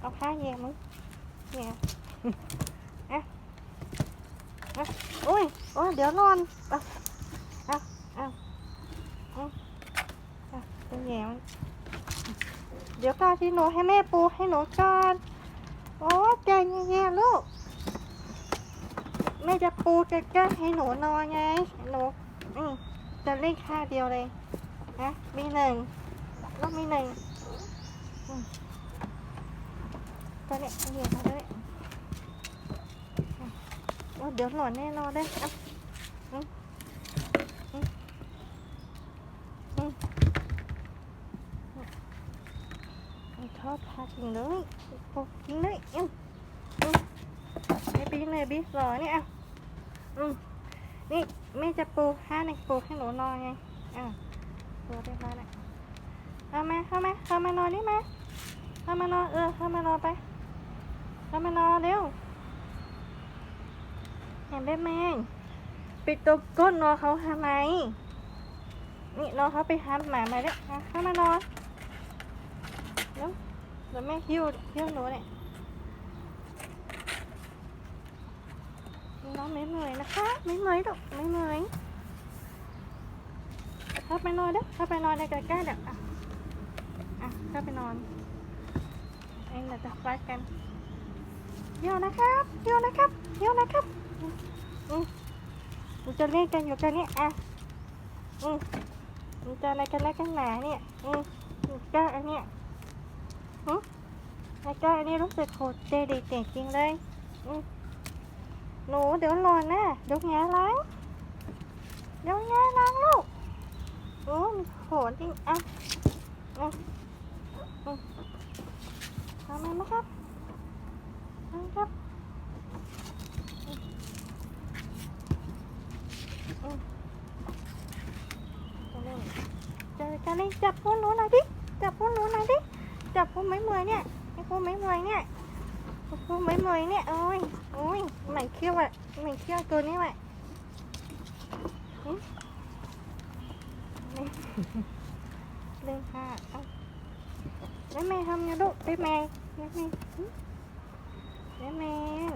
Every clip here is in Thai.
เอาผ้าแยมึงเนี่ยอะอะโอ้ยโอ้ยเดี๋ยวนอนเอาเอาเอาเอาเอาไปแยมันเดี๋ยวก่อนที่หนูให้แม่ปูให้หนูก่อนโอ้ใจเย็นๆลูกแม่จะปูจะก้ให้หนูนอนไงหนูอืมจะเล่นค่าเดียวเลยนะมีหนึ่งแล้วมีหนึ่ง ตัวเนี้ยเหยียบมาด้วยโอ้เดี๋ยวหล่นแน่นอนเลยอะชอบพาจริงเลยโอ้จริงเลยอืมอืมไอ้บีเลยบีหล่อเนี่ยอะอืมนี่แม่จะปูห้าในปูให้หนูนอนไงอะปูได้แล้วนะเอามาเข้ามาเข้ามานอนนี่มาเข้ามานอนเออเข้ามานอนไป เข้ามานอนเร็วเห็นได้ไหมปิดตัวก้นนอนเขาทำไม นี่นอนเขาไปหันหมามาเนี่ยอะเข้ามานอนเร็วเดี๋ยวแม่หิ้วหิ้วหนูเนี่ยน้องไม่เหนื่อยนะคะ ไม่เหนื่อยหรอกไม่เหนื่อยเข้าไปนอนเด้อเข้าไปนอนในใกล้ๆเดี๋ยวอะอะเข้าไปนอนเองเราจะฟัดกัน เดี๋ยวนะครับเดี๋ยวนะครับเดี๋ยวนะครับอืมอืมมันจะเล่นกันอยู่กันเนี่ยอะอืมมันจะอะไรกันแล้วกันหนาเนี่ยอืมก็อันเนี้ยอืมแล้วก็อันนี้รู้สึกโหดเจดีเก่งจริงเลยอืมหนูเดี๋ยวหลอนนะเดี๋ยวแงล้างเดี๋ยวแงล้างลูกโอ้โหดจริงอะอืมอืมทำไมไหมครับ ครับเจอกันเลยจับพวกหนูหน่อยดิ จับพวกหนูหน่อยดิ จับพวกไม้เมยเนี่ยไอ้พวกไม้เมยเนี่ยพวกไม้เมยเนี่ย โอ้ยโอ้ยหม็นเขี้ยวอะหม็นเขี้ยวตัวนี้แหละหนี่เล่นค่ะเอ้าแล้วแม่ทำไงลูกได้แม่ได้แม่ แม่แมง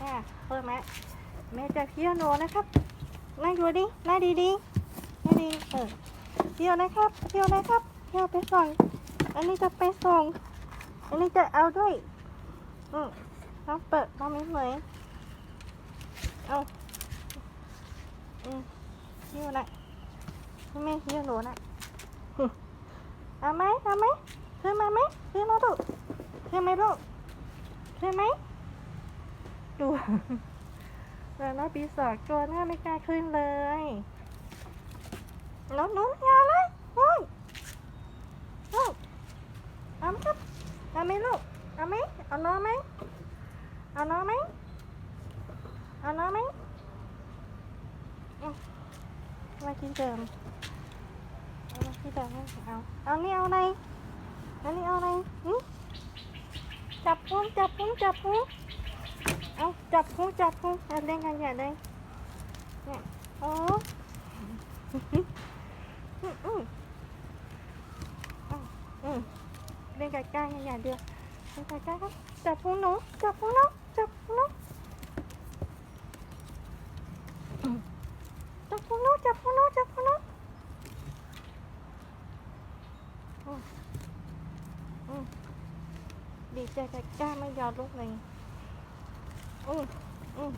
อ่เปิดมาแม่จะเที่ยวหนูนะครับนั่งดูดินั่งดีดีนั่งดีเออเที่ยวนะครับเที่ยวนะครับเที่ยวไปส่งอันนี้จะไปส่งอันนี้จะเอาด้วยอืมน้องเปิดน้องไม่เหมยเอาอืมเที่ยวนะแม่เที่ยวหนูนะเอาไหมเอาไหม ขึ้นมาไหมขึ้นมาลูกขึ้นไหมลูกขึ้นไหมดูแล้วน้องปีศาจตัวหน้าไม่กล้าขึ้นเลยน้องนุ้นงาเลยโอ้ยลูกเอาไหมครับเอาไหมลูกเอาไหมเอาน้องไหมเอาน้องไหมเอาน้องไหมอืมมาที่เดิมมาที่เดิมให้เอาเอานี่เอาไห อันนี้เอาอะไรจับพุงจับพุงจับพุงเอาจับพุงจับพุงเอาเล่นกันใหญ่เลยเนี่ยโอ้อืมอืมอือเล่นกันใกล้กันใหญ่เดียวเล่นกันใกล้ครับจับพุงหนูจับพุงน้องจับพุงน้องอืมจับพุงน้องจับพุงน้องจับพุงน้องอืม อืม ดีใจแต่กล้าไม่ยอมลุกเลยอืมอืม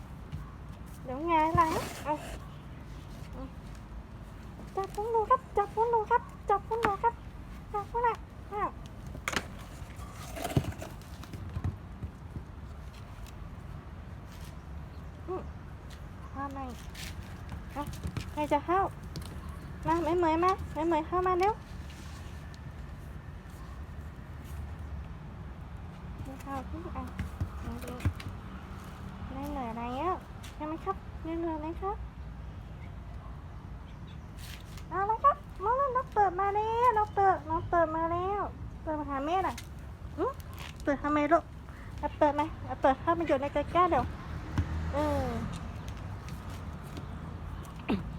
เดี๋ยวไงายหลังเอาจับพวกหนูครับ จับพวกหนูครับ จับพวกหนูครับ จับพวกน่ะอ้าวอืมเข้ามาอีกเอาใครจะเข้ามาไม่เหมยมาไม่เหมยเข้ามาเร็ว ไม่เข้าที่อะมาดูได้เหนื่อยแล้วใช่ไหมครับได้เหนื่อยไหมครับเอาละครับมาแล้วน้องเปิดมาแล้วน้องเปิดน้องเปิดมาแล้วเปิดมาหาแม่น่ะอืมเปิดทำไมลูกเอาเปิดไหมเอาเปิดเข้ามาอยู่ในกระก้าเดี๋ยวเออ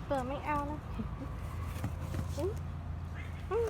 เปิดไม่เอานะอืมอืม